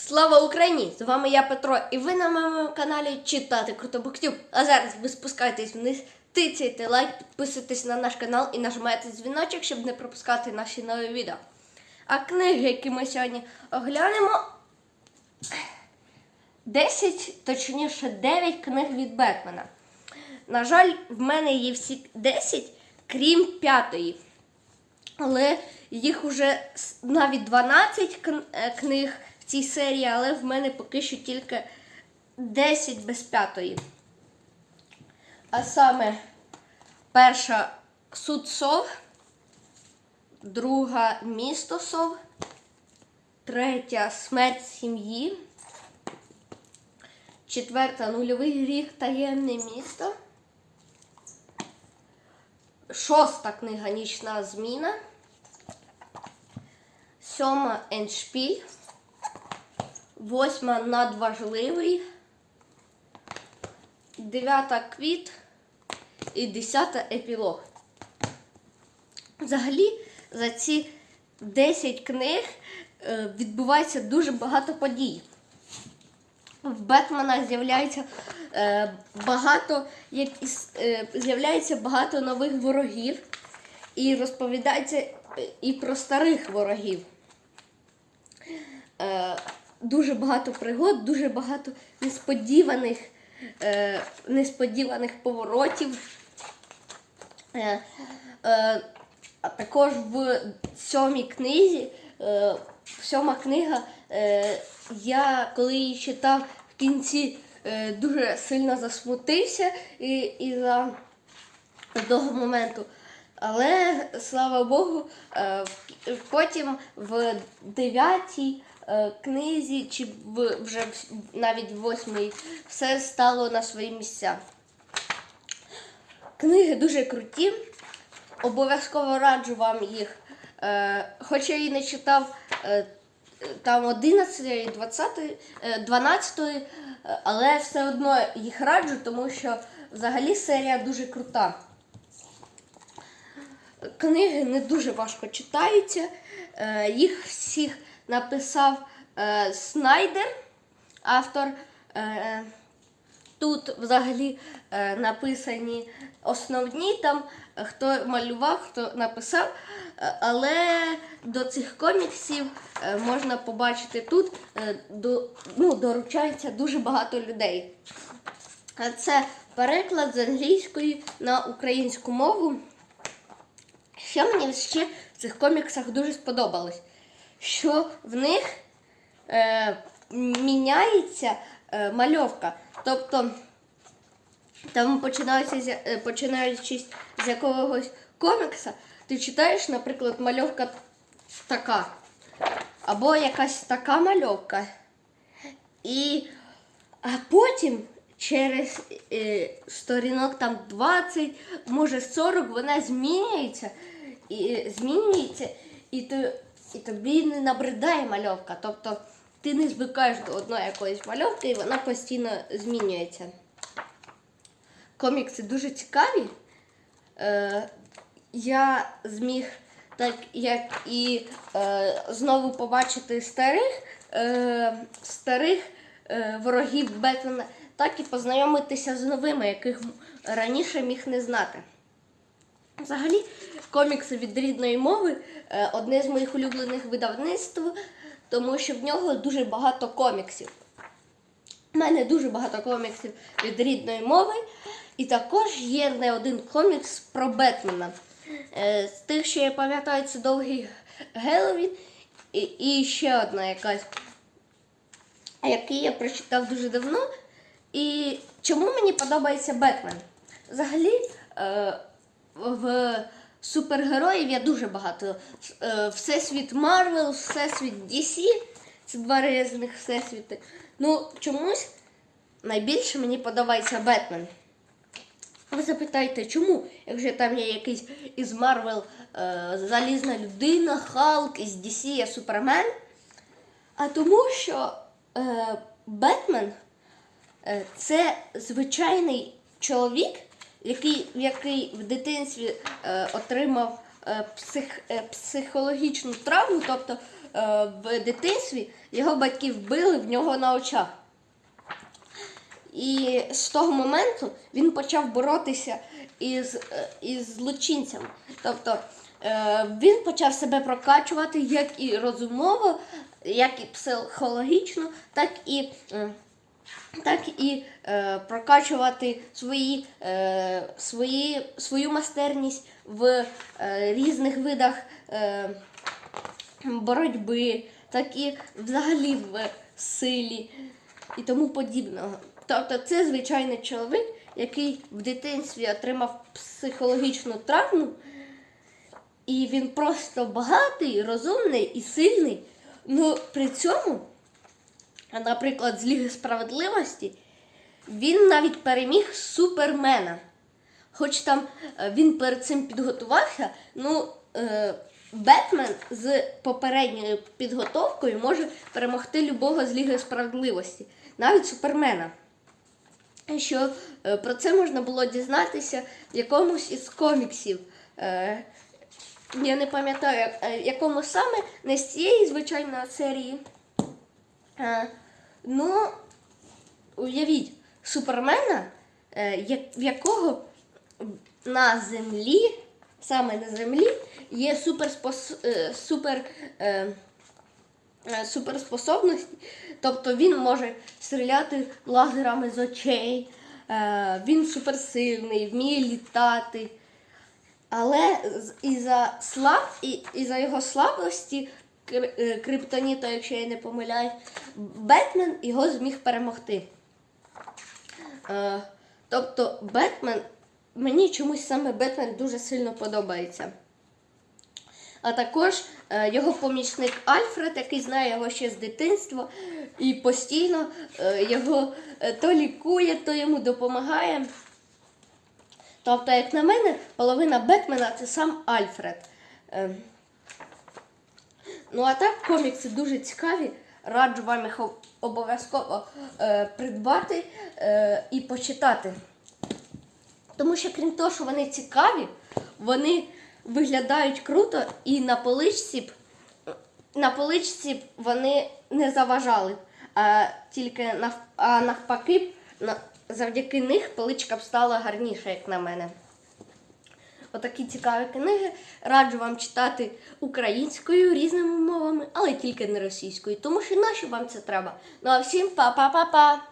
Слава Україні! З вами я Петро, і ви на моєму каналі Читати Круто Буктюб. А зараз ви спускаєтесь вниз, тицяйте лайк, підписуйтесь на наш канал і нажимаєте дзвіночок, щоб не пропускати наші нові відео. А книги, які ми сьогодні оглянемо, 10, точніше 9 книг від Бетмена. На жаль, в мене є всі 10, крім п'ятої. Але їх уже навіть 12 кн- е, книг цій серії, але в мене поки що тільки 10 без п'ятої. А саме перша суд сов, друга місто сов, третя смерть сім'ї, четверта нульовий гріх таємне місто. Шоста книга Нічна зміна. Сьома Еншпіль. Восьма надважливий. Дев'ята квіт. І десята епілог. Взагалі, за ці 10 книг е, відбувається дуже багато подій. В Бетмена з'являється е, багато е, з'являється багато нових ворогів, і розповідається і про старих ворогів. Дуже багато пригод, дуже багато несподіваних, е, несподіваних поворотів. Е, е, а також в сьомій книзі, е, сьома книга, е, я коли її читав в кінці, е, дуже сильно засмутився і, і за того моменту. Але слава Богу, е, потім в дев'ятій книзі, чи вже навіть в восьмій, все стало на свої місця. Книги дуже круті. Обов'язково раджу вам їх. Е, хоча я і не читав е, там 11, 20, е, 12, е, але все одно їх раджу, тому що взагалі серія дуже крута. Книги не дуже важко читаються. Е, їх всіх написав е, Снайдер, автор. Е, Тут взагалі е, написані основні там, хто малював, хто написав. Е, але до цих коміксів е, можна побачити тут, е, до, ну, доручається дуже багато людей. Це переклад з англійської на українську мову. Що мені ще в цих коміксах дуже сподобалось, що в них е, міняється е, мальовка. Тобто там починається е, починаючи з якогось комікса, ти читаєш, наприклад, мальовка така, або якась така мальовка. І а потім через е, сторінок там 20, може 40, вона змінюється і змінюється, і, то, і тобі не набридає мальовка. Тобто ти не звикаєш до одної якоїсь мальовки, і вона постійно змінюється. Комікси дуже цікаві. Е, я зміг, так як і е, знову побачити старих, е, старих е, ворогів Бетмена, так і познайомитися з новими, яких раніше міг не знати. Взагалі, комікси від рідної мови е, одне з моїх улюблених видавництв, тому що в нього дуже багато коміксів. У мене дуже багато коміксів від рідної мови, і також є не один комікс про Бетмена. Е, З тих, що я пам'ятаю, це довгий Геловін і, і ще одна якась, який я прочитав дуже давно. І чому мені подобається Бетмен? Взагалі, е, в супергероїв я дуже багато. Е, Всесвіт Марвел, Всесвіт DC. Це два різних всесвіти. Ну, чомусь найбільше мені подобається Бетмен. Ви запитаєте, чому? Якщо там є якийсь із Марвел е, Залізна людина, Халк, із DC є Супермен. А тому що е, Бетмен е, це звичайний чоловік, який, який в дитинстві е, отримав е, псих, е, психологічну травму, тобто е, в дитинстві його батьки вбили в нього на очах. І з того моменту він почав боротися із, е, із злочинцями. Тобто е, він почав себе прокачувати як і розумово, як і психологічно, так і, е, так і е, прокачувати свої, е, свої, свою майстерність в е, різних видах. Е, боротьби, так і взагалі в силі і тому подібного. Тобто це звичайний чоловік, який в дитинстві отримав психологічну травму, і він просто багатий, розумний і сильний. Ну при цьому, наприклад, з Ліги справедливості, він навіть переміг супермена. Хоч там е, він перед цим підготувався, ну е, Бетмен з попередньою підготовкою може перемогти любого з Ліги справедливості, навіть супермена. Що е, про це можна було дізнатися в якомусь із коміксів. Я не пам'ятаю, якому саме, не з цієї звичайної серії. Е, ну, уявіть, супермена, е, в якого на землі, саме на землі, є суперспос... е, супер, суперспособності. Тобто він може стріляти лазерами з очей, він суперсильний, вміє літати. Але з- із-за слаб, і, із-за його слабості криптоніта, якщо я не помиляюсь, Бетмен його зміг перемогти. Е, тобто Бетмен, мені чомусь саме Бетмен дуже сильно подобається. А також е, його помічник Альфред, який знає його ще з дитинства, і постійно е, його е, то лікує, то йому допомагає. Тобто, як на мене, половина Бетмена це сам Альфред. Е, Ну, а так, комікси дуже цікаві. Раджу вам їх обов'язково е, придбати е, і почитати. Тому що, крім того, що вони цікаві, вони виглядають круто і на поличці, б- на поличці б вони не заважали. А тільки нав, а навпаки, б, на, завдяки них поличка б стала гарніша, як на мене. Отакі цікаві книги. Раджу вам читати українською різними мовами, але тільки не російською, тому що наші вам це треба. Ну а всім па-па-па-па!